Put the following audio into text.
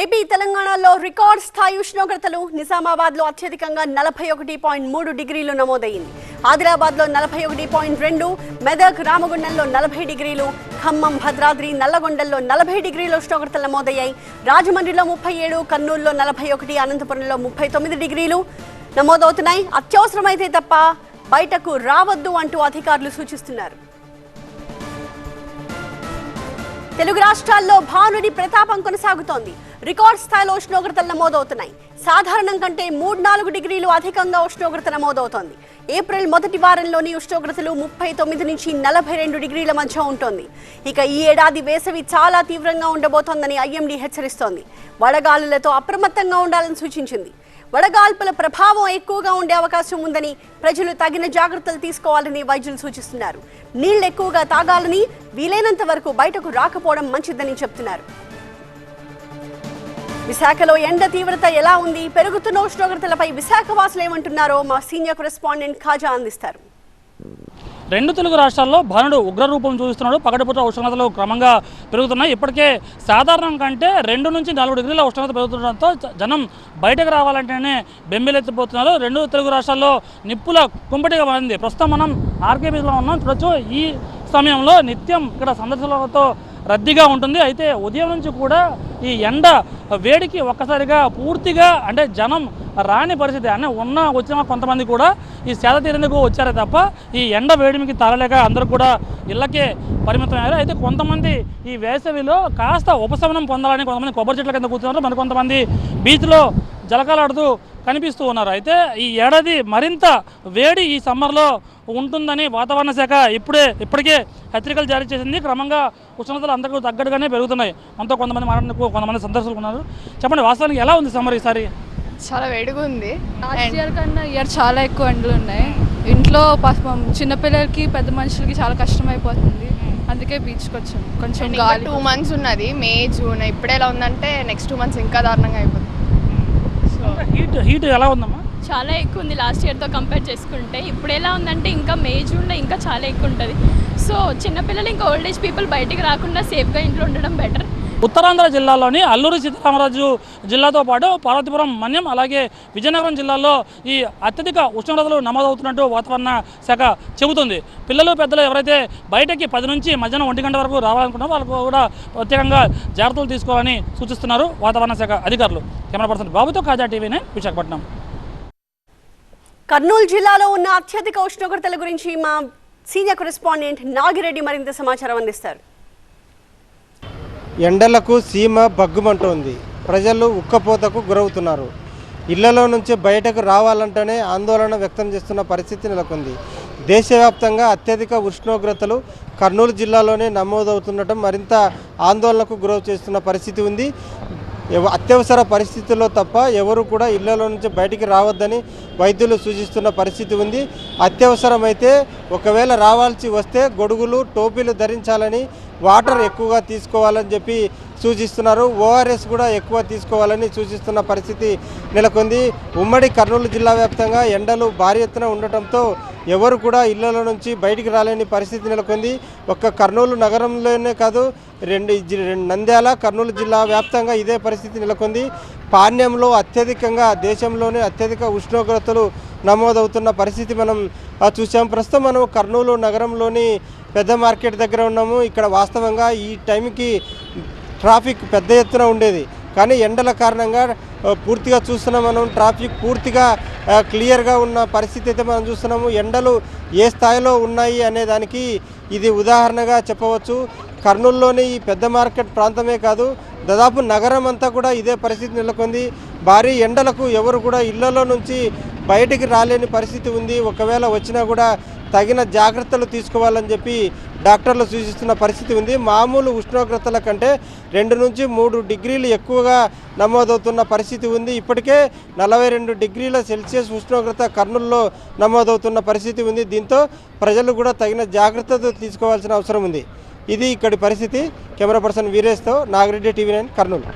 AP తెలంగాణలో record స్థాయి ఉష్ణోగ్రతలు నిజామాబాద్లో అత్యధికంగా నలభై ఒకటి పాయింట్ మూడు డిగ్రీలు నమోదయ్యింది ఆదిలాబాద్లో నలభై ఒకటి పాయింట్ రెండు మెదక్ రామగుండంలో నలభై డిగ్రీలు ఖమ్మం భద్రాద్రి నల్లగొండల్లో నలభై డిగ్రీల ఉష్ణోగ్రతలు నమోదయ్యాయి. రాజమండ్రిలో ముప్పై ఏడు కర్నూలులో నలభై ఒకటి అనంతపురంలో ముప్పై తొమ్మిది డిగ్రీలు నమోదవుతున్నాయి. అత్యవసరమైతే తప్ప బయటకు రావద్దు అంటూ అధికారులు సూచిస్తున్నారు. తెలుగు రాష్ట్రాల్లో భానుడి ప్రతాపం కొనసాగుతోంది. రికార్డ్ స్థాయిలో ఉష్ణోగ్రతలు నమోదవుతున్నాయి. సాధారణం కంటే మూడు నాలుగు డిగ్రీలు అధికంగా ఉష్ణోగ్రత నమోదవుతోంది. ఏప్రిల్ మొదటి వారంలోని ఉష్ణోగ్రతలు ముప్పై తొమ్మిది నుంచి నలభై రెండు డిగ్రీల మధ్య ఉంటుంది. ఇక ఈ ఏడాది వేసవి చాలా తీవ్రంగా ఉండబోతోందని ఐఎండీ హెచ్చరిస్తోంది. వడగాలులతో అప్రమత్తంగా ఉండాలని సూచించింది. వడగాల్పుల ప్రభావం ఎక్కువగా ఉండే అవకాశం ఉందని ప్రజలు తగిన జాగ్రత్తలు తీసుకోవాలని వైద్యులు సూచిస్తున్నారు. నీళ్ళు ఎక్కువగా తాగాలని వీలైనంత వరకు బయటకు రాకపోవడం మంచిదని చెప్తున్నారు. విశాఖలో ఎండ తీవ్రత ఎలా ఉంది? పెరుగుతున్న ఉష్ణోగ్రతలపై విశాఖ వాసులు ఏమంటున్నారో మా సీనియర్ కరెస్పాండెంట్ ఖాజా అందిస్తారు. రెండు తెలుగు రాష్ట్రాల్లో భానుడు ఉగ్రరూపం చూస్తున్నాడు పగటిపూట ఉష్ణోగ్రతలు క్రమంగా పెరుగుతున్నాయి. ఇప్పటికే సాధారణం కంటే రెండు నుంచి నాలుగు డిగ్రీల ఉష్ణోగ్రత పెరుగుతుండటంతో జనం బయటకు రావాలంటేనే బెంబేలెత్తిపోతున్నారు. రెండు తెలుగు రాష్ట్రాల్లో నిప్పుల కుంపటిగా మారింది. ప్రస్తుతం మనం ఆర్కే బీచ్లో ఉన్నాం. చూడొచ్చు ఈ సమయంలో నిత్యం ఇక్కడ సందర్శకులతో రద్దీగా ఉంటుంది. అయితే ఉదయం నుంచి కూడా ఈ ఎండ వేడికి ఒక్కసారిగా పూర్తిగా అంటే జనం రాని పరిస్థితి అంటే ఉన్న వచ్చిన కొంతమంది కూడా ఈ సేద తీరేందుకు వచ్చారే తప్ప ఈ ఎండ వేడిమికి తరలేక అందరూ కూడా ఇళ్ళకే పరిమితమయ్యారు. అయితే కొంతమంది ఈ వేసవిలో కాస్త ఉపశమనం పొందాలని కొంతమంది కొబ్బరి చెట్ల కింద కూర్చున్నారు. మరి కొంతమంది బీచ్లో జలకాలాడుతూ కనిపిస్తూ ఉన్నారు. అయితే ఈ ఏడాది మరింత వేడి ఈ సమ్మర్లో ఉంటుందని వాతావరణ శాఖ ఇప్పుడే ఇప్పటికే హెచ్చరికలు జారీ చేసింది. క్రమంగా ఉష్ణోగ్రతలు అందరికీ తగ్గట్టుగానే పెరుగుతున్నాయి. మనతో కొంతమంది మాట్లాడుకు కొంతమంది సందర్శకులు ఉన్నారు. చెప్పండి వాస్తవానికి ఎలా ఉంది సమ్మర్ ఈసారి? చాలా వేడిగా ఉంది. లాస్ట్ ఇయర్ కన్నా ఇయర్ చాలా ఎక్కువ ఎండలు ఉన్నాయి. ఇంట్లో పాపం చిన్నపిల్లలకి పెద్ద మనుషులకి చాలా కష్టం అయిపోతుంది అందుకే బీచ్కి వచ్చాం. కొంచెం గాలి టూ మంత్స్ ఉన్నది. మే జూన్ ఇప్పుడే ఎలా ఉందంటే నెక్స్ట్ టూ మంత్స్ ఇంకా దారుణంగా అయిపోతుంది. హీట్ హీట్ ఎలా ఉందమ్మా? చాలా ఎక్కువ ఉంది లాస్ట్ ఇయర్తో కంపేర్ చేసుకుంటే. ఇప్పుడు ఎలా ఉందంటే ఇంకా మే జూన్లో ఇంకా చాలా ఎక్కువ ఉంటుంది. సో చిన్నపిల్లలు ఇంకా ఓల్డ్ ఏజ్ పీపుల్ బయటికి రాకుండా సేఫ్గా ఇంట్లో ఉండడం బెటర్. ఉత్తరాంధ్ర జిల్లాలోని అల్లూరి సీతారామరాజు జిల్లాతో పాటు పార్వతీపురం మన్యం అలాగే విజయనగరం జిల్లాలో ఈ అత్యధిక ఉష్ణోగ్రతలు నమోదవుతున్నట్టు వాతావరణ శాఖ చెబుతుంది. పిల్లలు పెద్దలు ఎవరైతే బయటకి పది నుంచి మధ్యాహ్నం ఒంటి గంట వరకు రావాలనుకున్నారో వాళ్ళకు కూడా ప్రత్యేకంగా జాగ్రత్తలు తీసుకోవాలని సూచిస్తున్నారు వాతావరణ శాఖ అధికారులు. కెమెరా పర్సన్ బాబుతో కాజా టీవీనే విశాఖపట్నం. కర్నూలు జిల్లాలో ఉన్న అత్యధిక ఉష్ణోగ్రతల గురించి మా సీనియర్ కరెస్పాండెంట్ నాగిరెడ్డి మరింత సమాచారం అందిస్తారు. ఎండలకు సీమ బగ్గుమంటోంది ప్రజలు ఉక్కపోతకు గురవుతున్నారు. ఇళ్ళలో నుంచి బయటకు రావాలంటేనే ఆందోళన వ్యక్తం చేస్తున్న పరిస్థితి నెలకొంది. దేశవ్యాప్తంగా అత్యధిక ఉష్ణోగ్రతలు కర్నూలు జిల్లాలోనే నమోదవుతుండటం మరింత ఆందోళనకు గురవు చేస్తున్న పరిస్థితి ఉంది. అత్యవసర పరిస్థితుల్లో తప్ప ఎవరు కూడా ఇళ్ళలో నుంచి బయటికి రావద్దని వైద్యులు సూచిస్తున్న పరిస్థితి ఉంది. అత్యవసరమైతే ఒకవేళ రావాల్సి వస్తే గొడుగులు టోపీలు ధరించాలని వాటర్ ఎక్కువగా తీసుకోవాలని చెప్పి సూచిస్తున్నారు. ఓఆర్ఎస్ కూడా ఎక్కువ తీసుకోవాలని సూచిస్తున్న పరిస్థితి నెలకొంది. ఉమ్మడి కర్నూలు జిల్లా వ్యాప్తంగా ఎండలు భారీ ఎత్తున ఉండటంతో ఎవరు కూడా ఇళ్ళలో నుంచి బయటికి రాలేని పరిస్థితి నెలకొంది. ఒక్క కర్నూలు నగరంలోనే కాదు రెండు నంద్యాల కర్నూలు జిల్లా వ్యాప్తంగా ఇదే పరిస్థితి నెలకొంది. పాణ్యంలో అత్యధికంగా దేశంలోనే అత్యధిక ఉష్ణోగ్రతలు నమోదవుతున్న పరిస్థితి మనం చూసాం ప్రస్తుతం మనం కర్నూలు నగరంలోని పెద్ద మార్కెట్ దగ్గర ఉన్నాము. ఇక్కడ వాస్తవంగా ఈ టైంకి ట్రాఫిక్ పెద్ద ఎత్తున ఉండేది. కానీ ఎండల కారణంగా పూర్తిగా చూస్తున్నాం మనం ట్రాఫిక్ పూర్తిగా క్లియర్గా ఉన్న పరిస్థితి అయితే మనం చూస్తున్నాము. ఎండలు ఏ స్థాయిలో ఉన్నాయి అనే దానికి ఇది ఉదాహరణగా చెప్పవచ్చు. కర్నూలులోని ఈ పెద్ద మార్కెట్ ప్రాంతమే కాదు దాదాపు నగరం అంతా కూడా ఇదే పరిస్థితి నెలకొంది. భారీ ఎండలకు ఎవరు కూడా ఇళ్ళలో నుంచి బయటికి రాలేని పరిస్థితి ఉంది. ఒకవేళ వచ్చినా కూడా తగిన జాగ్రత్తలు తీసుకోవాలని చెప్పి డాక్టర్లు సూచిస్తున్న పరిస్థితి ఉంది. మామూలు ఉష్ణోగ్రతల కంటే రెండు నుంచి మూడు డిగ్రీలు ఎక్కువగా నమోదవుతున్న పరిస్థితి ఉంది. ఇప్పటికే నలభై రెండు డిగ్రీల సెల్సియస్ ఉష్ణోగ్రత కర్నూలులో నమోదవుతున్న పరిస్థితి ఉంది. దీంతో ప్రజలు కూడా తగిన జాగ్రత్తలు తీసుకోవాల్సిన అవసరం ఉంది. ఇది ఇక్కడి పరిస్థితి. కెమెరా పర్సన్ వీరేష్తో నాగిరెడ్డి టీవీ నైన్ కర్నూలు.